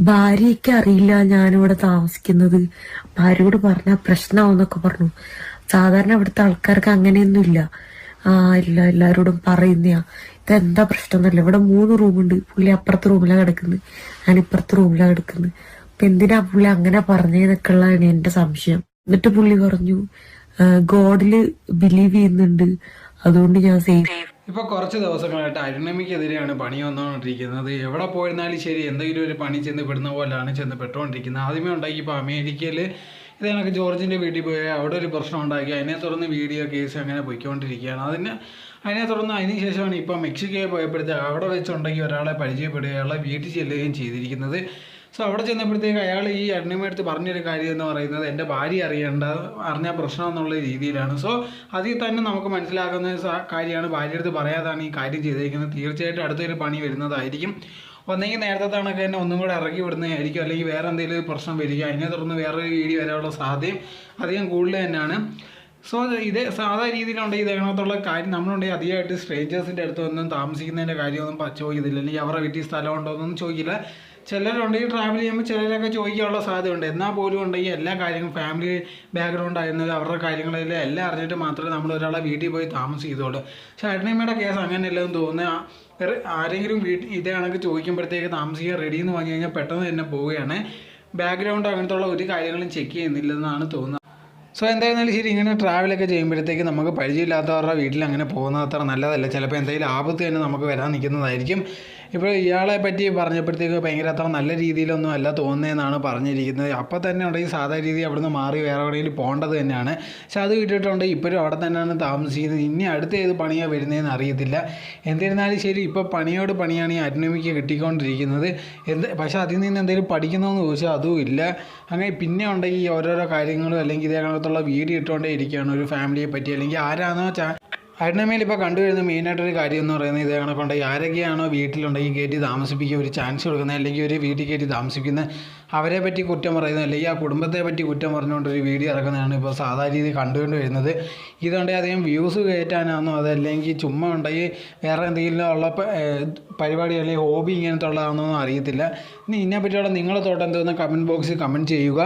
ഭാര്യയ്ക്ക് അറിയില്ല ഞാനിവിടെ താമസിക്കുന്നത്. ഭാര്യയോട് പറഞ്ഞ പ്രശ്നമാവെന്നൊക്കെ പറഞ്ഞു. സാധാരണ ഇവിടുത്തെ ആൾക്കാർക്ക് അങ്ങനെയൊന്നുമില്ല. ആ ഇല്ല എല്ലാരോടും പറയുന്നയാ. ഇതെന്താ പ്രശ്നം എന്നല്ല ഇവിടെ മൂന്ന് റൂമുണ്ട്. പുള്ളി അപ്പുറത്തെ റൂമിലാണ് കിടക്കുന്നത് ഞാൻ ഇപ്പുറത്തെ റൂമിലാണ് കിടക്കുന്നത് അപ്പൊ എന്തിനാ പുള്ളി അങ്ങനെ പറഞ്ഞതെന്നൊക്കെ ഉള്ളതാണ് എന്റെ സംശയം. എന്നിട്ട് പുള്ളി പറഞ്ഞു ഗോഡിൽ ബിലീവ് ചെയ്യുന്നുണ്ട്. അതുകൊണ്ട് ഞാൻ സേഫ് ഇപ്പോൾ കുറച്ച് ദിവസങ്ങളായിട്ട് അരുണമിക്കെതിരെയാണ് പണി വന്നുകൊണ്ടിരിക്കുന്നത്. എവിടെ പോയിരുന്നാലും ശരി എന്തെങ്കിലും ഒരു പണി ചെന്ന് പെടുന്ന പോലെയാണ് ചെന്ന് പെട്ടുകൊണ്ടിരിക്കുന്നത്. ആദ്യമേ ഉണ്ടാക്കി ഇപ്പോൾ അമേരിക്കയിൽ ഇത് കണക്ക് ജോർജിന്റെ വീട്ടിൽ പോയി അവിടെ ഒരു പ്രശ്നം ഉണ്ടാക്കി അതിനെ തുടർന്ന് വീഡിയോ കേസ് അങ്ങനെ പോയിക്കൊണ്ടിരിക്കുകയാണ്. അതിന് അതിനെ തുടർന്ന് അതിന് ശേഷമാണ് ഇപ്പോൾ മെക്സിക്കോയിൽ പോയപ്പോഴത്തേക്ക് അവിടെ വെച്ചുണ്ടെങ്കിൽ ഒരാളെ പരിചയപ്പെടുകയുള്ള വീട്ടിൽ ചെല്ലുകയും ചെയ്തിരിക്കുന്നത്. സോ അവിടെ ചെന്നപ്പോഴത്തേക്ക് അയാൾ ഈ അരുണിമടുത്ത് പറഞ്ഞൊരു കാര്യം എന്ന് പറയുന്നത് എന്റെ ഭാര്യ അറിയേണ്ട അറിഞ്ഞാൽ പ്രശ്നം എന്നുള്ള രീതിയിലാണ്. സോ അതിൽ തന്നെ നമുക്ക് മനസ്സിലാക്കുന്ന കാര്യമാണ് ഭാര്യ അടുത്ത് പറയാതാണ് ഈ കാര്യം ചെയ്തിരിക്കുന്നത് തീർച്ചയായിട്ടും അടുത്തൊരു പണി വരുന്നതായിരിക്കും. ഒന്നെങ്കിൽ നേരത്തെ തണക്ക് തന്നെ ഒന്നും കൂടെ ഇറക്കി വിടുന്നതായിരിക്കും. അല്ലെങ്കിൽ വേറെ എന്തെങ്കിലും പ്രശ്നം വരിക. അതിനെ തുടർന്ന് വേറൊരു വീഡിയോ വരാനുള്ള സാധ്യതയും അധികം കൂടുതൽ തന്നെയാണ്. സോ ഇത് സാധാ രീതിയിലുണ്ടെങ്കിൽ ഇതിനകത്തുള്ള കാര്യം നമ്മളുണ്ടെങ്കിൽ അധികമായിട്ട് സ്ട്രേഞ്ചേഴ്സിന്റെ അടുത്തൊന്നും താമസിക്കുന്നതിന്റെ കാര്യമൊന്നും ചോദിക്കുന്നില്ല അല്ലെങ്കിൽ അവരുടെ വീട്ടിൽ സ്ഥലമുണ്ടോ എന്നൊന്നും ചോദിക്കില്ല. ചിലരുണ്ടെങ്കിൽ ട്രാവൽ ചെയ്യുമ്പോൾ ചിലരൊക്കെ ചോദിക്കാനുള്ള സാധ്യതയുണ്ട്. എന്നാൽ പോലും ഉണ്ടെങ്കിൽ എല്ലാ കാര്യങ്ങളും ഫാമിലി ബാക്ക്ഗ്രൗണ്ട് ആയിരുന്നത് അവരുടെ കാര്യങ്ങളെല്ലാം എല്ലാം അറിഞ്ഞിട്ട് മാത്രമേ നമ്മൾ ഒരാളെ വീട്ടിൽ പോയി താമസിക്കത്തുള്ളൂ പക്ഷേ അരുണിമയുടെ കേസ് അങ്ങനെയല്ലെന്ന് തോന്നുന്നത് ആരെങ്കിലും വീട്ടിൽ ഇതേ കണക്ക് ചോദിക്കുമ്പോഴത്തേക്ക് താമസിക്കാൻ റെഡി എന്ന് പറഞ്ഞു കഴിഞ്ഞാൽ പെട്ടെന്ന് തന്നെ പോവുകയാണ്. ബാക്ക്ഗ്രൗണ്ട് അങ്ങനത്തെ ഉള്ള ഒരു കാര്യങ്ങളും ചെക്ക് ചെയ്യുന്നില്ലെന്നാണ് തോന്നുന്നത്. സോ എന്തായിരുന്നാലും ശരി ഇങ്ങനെ ട്രാവലൊക്കെ ചെയ്യുമ്പോഴത്തേക്ക് നമുക്ക് പരിചയമില്ലാത്തവരുടെ വീട്ടിൽ അങ്ങനെ പോകുന്നത് അത്ര നല്ലതല്ല. ചിലപ്പോൾ എന്തെങ്കിലും ആപത്ത് തന്നെ നമുക്ക് വരാൻ നിൽക്കുന്നതായിരിക്കും. ഇപ്പോൾ ഇയാളെ പറ്റി പറഞ്ഞപ്പോഴത്തേക്ക് ഭയങ്കര അത്ര നല്ല രീതിയിലൊന്നും അല്ല തോന്നുന്നതെന്നാണ് പറഞ്ഞിരിക്കുന്നത്. അപ്പോൾ തന്നെ ഉണ്ടെങ്കിൽ സാധാ രീതി അവിടുന്ന് മാറി വേറെ എവിടെയെങ്കിലും പോകേണ്ടത് തന്നെയാണ്. പക്ഷെ അത് വിട്ടിട്ടുണ്ട് ഇപ്പോഴും അവിടെ തന്നെയാണ് താമസിക്കുന്നത്. ഇനി അടുത്ത ഏത് പണിയാണ് വരുന്നതെന്ന് അറിയത്തില്ല. എന്നിരുന്നാലും ശരി ഇപ്പോൾ പണിയോട് പണിയാണ് ഈ അരുണമിക്ക് കിട്ടിക്കൊണ്ടിരിക്കുന്നത്. എന്ത് പക്ഷേ അതിൽ നിന്ന് എന്തെങ്കിലും പഠിക്കണമെന്ന് ചോദിച്ചാൽ അതും ഇല്ല. അങ്ങനെ പിന്നെ ഉണ്ടെങ്കിൽ ഓരോരോ കാര്യങ്ങളും അല്ലെങ്കിൽ ഇതേ കണക്കത്തുള്ള വീഡിയോ ഇട്ടുകൊണ്ടേ ഇരിക്കുകയാണ് ഒരു ഫാമിലിയെ പറ്റി. അല്ലെങ്കിൽ ആരാണോ അരുണമേൽ ഇപ്പോൾ കണ്ടുവരുന്ന മെയിനായിട്ടൊരു കാര്യം എന്ന് പറയുന്നത് ഇതേ പണ്ട് ആരൊക്കെയാണോ വീട്ടിലുണ്ടെങ്കിൽ കയറ്റി താമസിപ്പിക്കുക ഒരു ചാൻസ് കൊടുക്കുന്നത് അല്ലെങ്കിൽ ഒരു വീട്ടിൽ കയറ്റി താമസിക്കുന്ന അവരെ പറ്റി കുറ്റം പറയുന്നത് അല്ലെങ്കിൽ ആ കുടുംബത്തെ പറ്റി കുറ്റം പറഞ്ഞുകൊണ്ടൊരു വീഡിയോ ഇറക്കുന്നതാണ് ഇപ്പോൾ സാധാരണ രീതിയിൽ കണ്ടുകൊണ്ട് വരുന്നത്. ഇതുണ്ടെങ്കിൽ അധികം വ്യൂസ് കയറ്റാനാണോ അതല്ലെങ്കിൽ ചുമ്മാ ഉണ്ടെങ്കിൽ വേറെ എന്തെങ്കിലും ഉള്ള പരിപാടി അല്ലെങ്കിൽ ഹോബി ഇങ്ങനത്തെ ഉള്ളതാണെന്നൊന്നും അറിയത്തില്ല. ഇനി ഇതിനെപ്പറ്റിയുള്ള നിങ്ങളുടെ തോട്ടം എന്തോന്ന് കമന്റ് ബോക്സിൽ കമന്റ് ചെയ്യുക.